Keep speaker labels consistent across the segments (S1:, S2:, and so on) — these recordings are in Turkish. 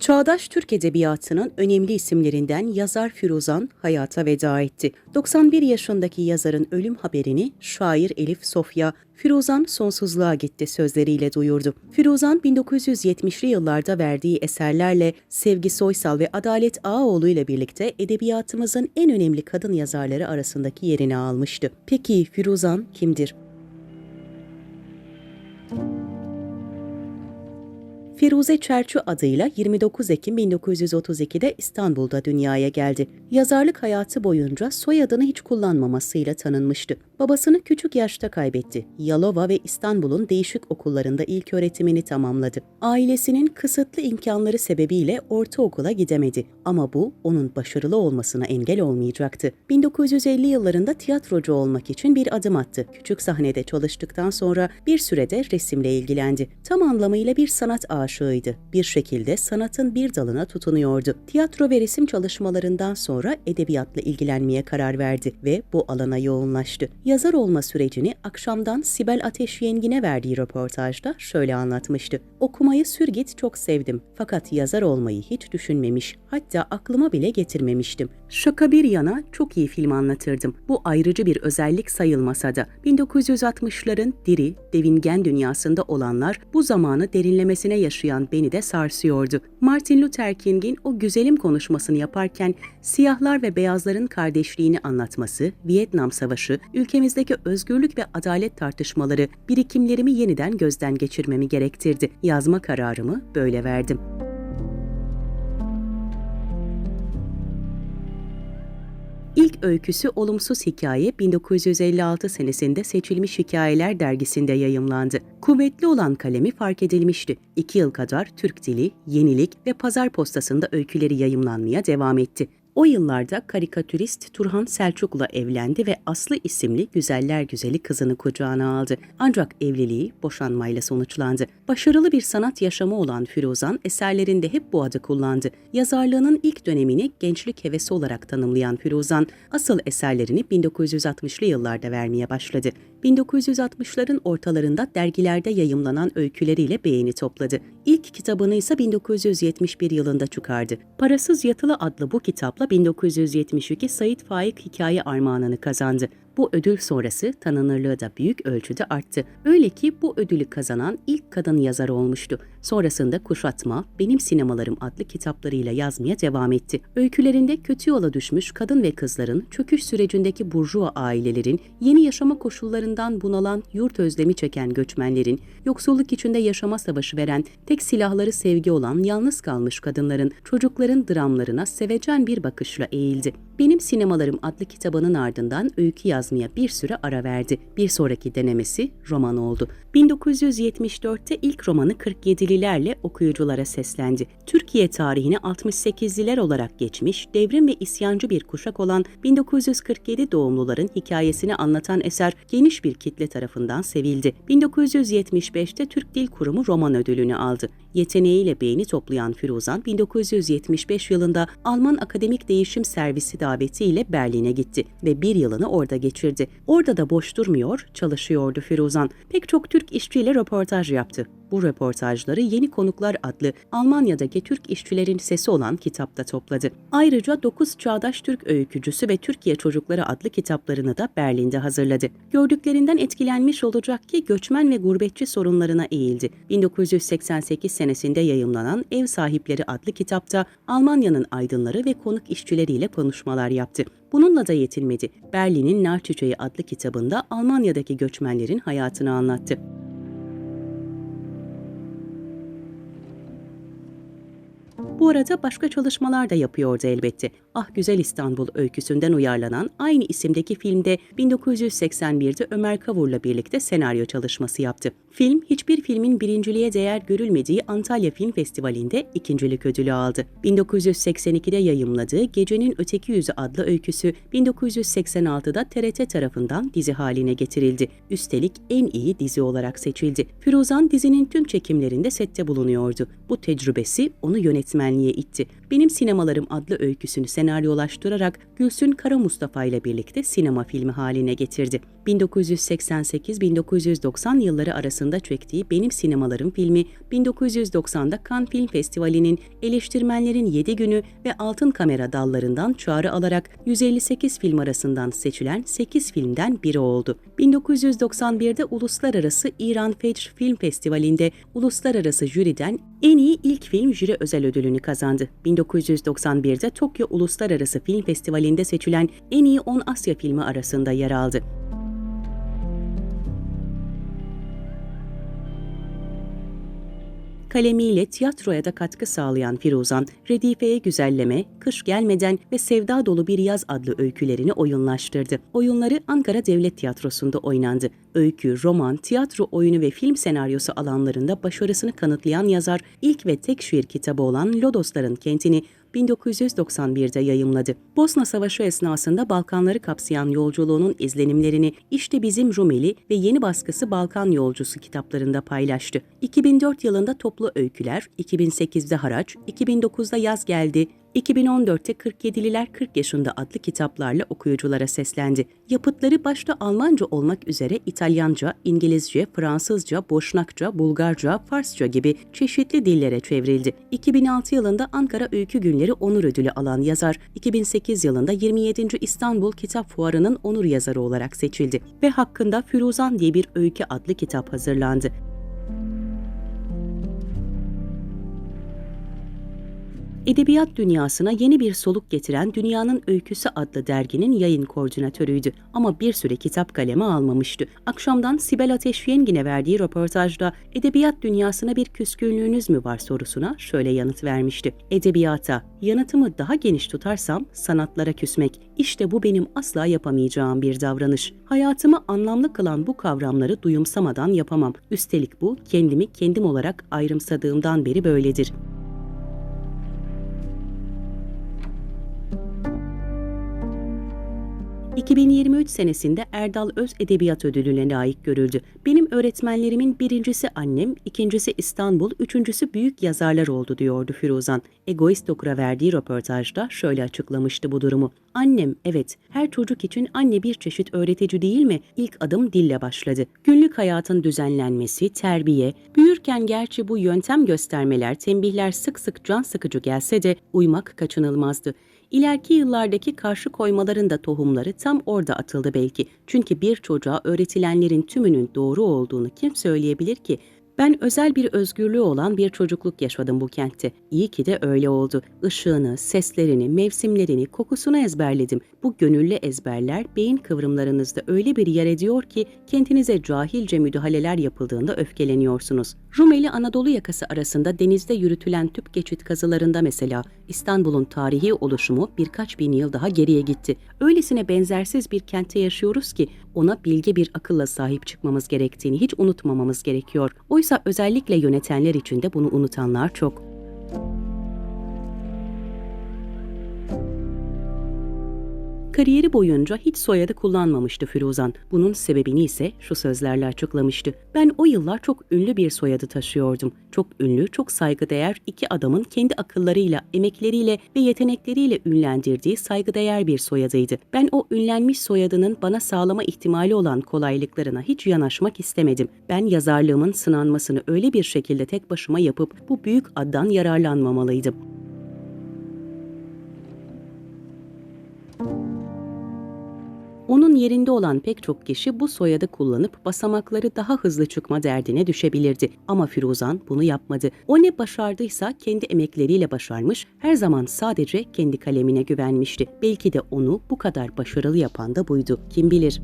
S1: Çağdaş Türk Edebiyatı'nın önemli isimlerinden yazar Firuzan hayata veda etti. 91 yaşındaki yazarın ölüm haberini şair Elif Sofya, Firuzan sonsuzluğa gitti sözleriyle duyurdu. Firuzan 1970'li yıllarda verdiği eserlerle Sevgi Soysal ve Adalet Ağaoğlu ile birlikte edebiyatımızın en önemli kadın yazarları arasındaki yerini almıştı. Peki Firuzan kimdir? Firuze Çerçü adıyla 29 Ekim 1932'de İstanbul'da dünyaya geldi. Yazarlık hayatı boyunca soyadını hiç kullanmamasıyla tanınmıştı. Babasını küçük yaşta kaybetti. Yalova ve İstanbul'un değişik okullarında ilk öğretimini tamamladı. Ailesinin kısıtlı imkanları sebebiyle ortaokula gidemedi. Ama bu onun başarılı olmasına engel olmayacaktı. 1950 yıllarında tiyatrocu olmak için bir adım attı. Küçük sahnede çalıştıktan sonra bir sürede resimle ilgilendi. Tam anlamıyla bir sanat aşığıydı. Bir şekilde sanatın bir dalına tutunuyordu. Tiyatro ve resim çalışmalarından sonra edebiyatla ilgilenmeye karar verdi ve bu alana yoğunlaştı. Yazar olma sürecini akşamdan Sibel Ateş Yengin'e verdiği röportajda şöyle anlatmıştı. Okumayı sürgit çok sevdim fakat yazar olmayı hiç düşünmemiş, hatta aklıma bile getirmemiştim. Şaka bir yana çok iyi film anlatırdım. Bu ayrıcı bir özellik sayılmasa da 1960'ların diri, devingen dünyasında olanlar bu zamanı derinlemesine yaşayan beni de sarsıyordu. Martin Luther King'in o güzelim konuşmasını yaparken siyahlar ve beyazların kardeşliğini anlatması, Vietnam Savaşı, ülkemizdeki özgürlük ve adalet tartışmaları birikimlerimi yeniden gözden geçirmemi gerektirdi. Yazma kararımı böyle verdim. İlk öyküsü Olumsuz Hikaye 1956 senesinde Seçilmiş Hikayeler dergisinde yayımlandı. Kuvvetli olan kalemi fark edilmişti. İki yıl kadar Türk Dili, Yenilik ve Pazar Postası'nda öyküleri yayımlanmaya devam etti. O yıllarda karikatürist Turhan Selçuk'la evlendi ve Aslı isimli güzeller güzeli kızını kucağına aldı. Ancak evliliği boşanmayla sonuçlandı. Başarılı bir sanat yaşamı olan Firuzan eserlerinde hep bu adı kullandı. Yazarlığının ilk dönemini gençlik hevesi olarak tanımlayan Firuzan, asıl eserlerini 1960'lı yıllarda vermeye başladı. 1960'ların ortalarında dergilerde yayımlanan öyküleriyle beğeni topladı. İlk kitabını ise 1971 yılında çıkardı. Parasız Yatılı adlı bu kitapla 1972 Sait Faik Hikaye Armağanını kazandı. Bu ödül sonrası tanınırlığı da büyük ölçüde arttı. Öyle ki bu ödülü kazanan ilk kadın yazar olmuştu. Sonrasında Kuşatma, Benim Sinemalarım adlı kitaplarıyla yazmaya devam etti. Öykülerinde kötü yola düşmüş kadın ve kızların, çöküş sürecindeki burjuva ailelerin, yeni yaşama koşullarından bunalan, yurt özlemi çeken göçmenlerin, yoksulluk içinde yaşama savaşı veren, tek silahları sevgi olan yalnız kalmış kadınların, çocukların dramlarına sevecen bir bakışla eğildi. Benim Sinemalarım adlı kitabının ardından öykü yazmaya bir süre ara verdi. Bir sonraki denemesi roman oldu. 1974'te ilk romanı 47'lilerle okuyuculara seslendi. Türkiye tarihine 68'liler olarak geçmiş, devrim ve isyancı bir kuşak olan 1947 doğumluların hikayesini anlatan eser geniş bir kitle tarafından sevildi. 1975'te Türk Dil Kurumu roman ödülünü aldı. Yeteneğiyle beğeni toplayan Firuzan 1975 yılında Alman Akademik Değişim Servisi davetiyle Berlin'e gitti ve bir yılını orada geçirdi. Orada da boş durmuyor, çalışıyordu Firuzan. Pek çok Türk işçiyle röportaj yaptı. Bu röportajları Yeni Konuklar adlı Almanya'daki Türk işçilerin sesi olan kitapta topladı. Ayrıca 9 Çağdaş Türk Öykücüsü ve Türkiye Çocukları adlı kitaplarını da Berlin'de hazırladı. Gördüklerinden etkilenmiş olacak ki göçmen ve gurbetçi sorunlarına eğildi. 1988 senesinde yayımlanan Ev Sahipleri adlı kitapta Almanya'nın aydınları ve konuk işçileriyle konuşmalar yaptı. Bununla da yetinmedi. Berlin'in Nar Çiçeği adlı kitabında Almanya'daki göçmenlerin hayatını anlattı. Bu arada başka çalışmalar da yapıyordu elbette. Ah Güzel İstanbul öyküsünden uyarlanan aynı isimdeki filmde 1981'de Ömer Kavur'la birlikte senaryo çalışması yaptı. Film, hiçbir filmin birinciliğe değer görülmediği Antalya Film Festivali'nde ikincilik ödülü aldı. 1982'de yayımladığı Gecenin Öteki Yüzü adlı öyküsü 1986'da TRT tarafından dizi haline getirildi. Üstelik en iyi dizi olarak seçildi. Firuzan dizinin tüm çekimlerinde sette bulunuyordu. Bu tecrübesi onu yönetmenliğe itti. Benim Sinemalarım adlı öyküsünü senaryolaştırarak Gülsün Kara Mustafa ile birlikte sinema filmi haline getirdi. 1988-1990 yılları arasında çektiği Benim Sinemalarım filmi 1990'da Cannes Film Festivali'nin eleştirmenlerin 7 günü ve Altın Kamera dallarından çağrı alarak 158 film arasından seçilen 8 filmden biri oldu. 1991'de Uluslararası İran Fecr Film Festivali'nde uluslararası jüriden en iyi ilk film jüri özel ödülünü kazandı. 1991'de Tokyo Uluslararası Film Festivali'nde seçilen en iyi 10 Asya filmi arasında yer aldı. Kalemiyle tiyatroya da katkı sağlayan Firuzan, Redife'ye güzelleme, Kış Gelmeden ve Sevda Dolu Bir Yaz adlı öykülerini oyunlaştırdı. Oyunları Ankara Devlet Tiyatrosu'nda oynandı. Öykü, roman, tiyatro oyunu ve film senaryosu alanlarında başarısını kanıtlayan yazar, ilk ve tek şiir kitabı olan Lodosların Kentini 1991'de yayımladı. Bosna Savaşı esnasında Balkanları kapsayan yolculuğunun izlenimlerini İşte Bizim Rumeli ve yeni baskısı Balkan Yolcusu kitaplarında paylaştı. 2004 yılında Toplu Öyküler, 2008'de Haraç, 2009'da Yaz Geldi, 2014'te 47'liler 40 yaşında adlı kitaplarla okuyuculara seslendi. Yapıtları başta Almanca olmak üzere İtalyanca, İngilizce, Fransızca, Boşnakça, Bulgarca, Farsça gibi çeşitli dillere çevrildi. 2006 yılında Ankara Öykü Günleri Onur Ödülü alan yazar, 2008 yılında 27. İstanbul Kitap Fuarı'nın onur yazarı olarak seçildi ve hakkında Firuzan diye bir öykü adlı kitap hazırlandı. Edebiyat dünyasına yeni bir soluk getiren Dünyanın Öyküsü adlı derginin yayın koordinatörüydü ama bir süre kitap kaleme almamıştı. Akşamdan Sibel Ateş Yengin'e verdiği röportajda edebiyat dünyasına bir küskünlüğünüz mü var sorusuna şöyle yanıt vermişti. Edebiyata, yanıtımı daha geniş tutarsam sanatlara küsmek. İşte bu benim asla yapamayacağım bir davranış. Hayatımı anlamlı kılan bu kavramları duyumsamadan yapamam. Üstelik bu kendimi kendim olarak ayrımsadığımdan beri böyledir. 2023 senesinde Erdal Öz Edebiyat Ödülü'ne layık görüldü. Benim öğretmenlerimin birincisi annem, ikincisi İstanbul, üçüncüsü büyük yazarlar oldu diyordu Firuzan. Egoist Okur'a verdiği röportajda şöyle açıklamıştı bu durumu. Annem, evet, her çocuk için anne bir çeşit öğretici değil mi? İlk adım dille başladı. Günlük hayatın düzenlenmesi, terbiye, büyürken gerçi bu yöntem göstermeler, tembihler sık sık can sıkıcı gelse de uymak kaçınılmazdı. İleriki yıllardaki karşı koymaların da tohumları tam orada atıldı belki. Çünkü bir çocuğa öğretilenlerin tümünün doğru olduğunu kim söyleyebilir ki? Ben özel bir özgürlüğü olan bir çocukluk yaşadım bu kentte. İyi ki de öyle oldu. Işığını, seslerini, mevsimlerini, kokusunu ezberledim. Bu gönüllü ezberler beyin kıvrımlarınızda öyle bir yer ediyor ki kendinize cahilce müdahaleler yapıldığında öfkeleniyorsunuz. Rumeli Anadolu yakası arasında denizde yürütülen tüp geçit kazılarında mesela İstanbul'un tarihi oluşumu birkaç bin yıl daha geriye gitti. Öylesine benzersiz bir kentte yaşıyoruz ki ona bilge bir akılla sahip çıkmamız gerektiğini hiç unutmamamız gerekiyor. Oysa özellikle yönetenler için de bunu unutanlar çok. Kariyeri boyunca hiç soyadı kullanmamıştı Firuzan. Bunun sebebini ise şu sözlerle açıklamıştı. Ben o yıllar çok ünlü bir soyadı taşıyordum. Çok ünlü, çok saygıdeğer iki adamın kendi akıllarıyla, emekleriyle ve yetenekleriyle ünlendirdiği saygıdeğer bir soyadıydı. Ben o ünlenmiş soyadının bana sağlama ihtimali olan kolaylıklarına hiç yanaşmak istemedim. Ben yazarlığımın sınanmasını öyle bir şekilde tek başıma yapıp bu büyük addan yararlanmamalıydım. Onun yerinde olan pek çok kişi bu soyadı kullanıp basamakları daha hızlı çıkma derdine düşebilirdi. Ama Firuzan bunu yapmadı. O ne başardıysa kendi emekleriyle başarmış, her zaman sadece kendi kalemine güvenmişti. Belki de onu bu kadar başarılı yapan da buydu. Kim bilir?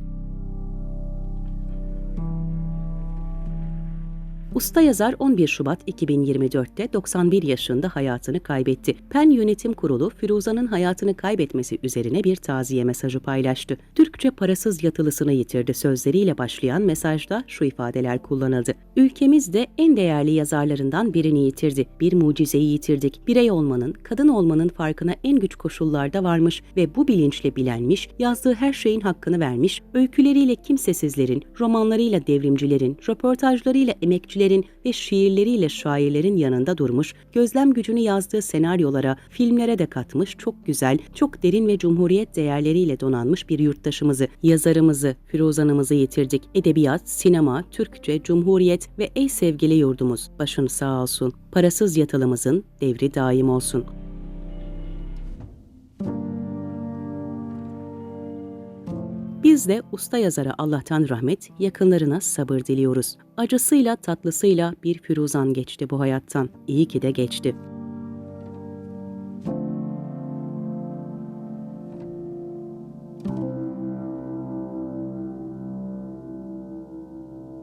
S1: Usta yazar 11 Şubat 2024'te 91 yaşında hayatını kaybetti. PEN Yönetim Kurulu Firuza'nın hayatını kaybetmesi üzerine bir taziye mesajı paylaştı. Türkçe parasız yatılısını yitirdi sözleriyle başlayan mesajda şu ifadeler kullanıldı. Ülkemiz de en değerli yazarlarından birini yitirdi. Bir mucizeyi yitirdik. Birey olmanın, kadın olmanın farkına en güç koşullarda varmış ve bu bilinçle bilenmiş, yazdığı her şeyin hakkını vermiş, öyküleriyle kimsesizlerin, romanlarıyla devrimcilerin, röportajlarıyla emekçilerin eserlerin ve şiirleriyle şairlerin yanında durmuş, gözlem gücünü yazdığı senaryolara, filmlere de katmış çok güzel, çok derin ve cumhuriyet değerleriyle donanmış bir yurttaşımızı, yazarımızı, Firuzan'ımızı yitirdik. Edebiyat, sinema, Türkçe, Cumhuriyet ve ey sevgili yurdumuz, başın sağ olsun. Parasız yatılımızın devri daim olsun. Biz de usta yazara Allah'tan rahmet, yakınlarına sabır diliyoruz. Acısıyla tatlısıyla bir Firuzan geçti bu hayattan. İyi ki de geçti.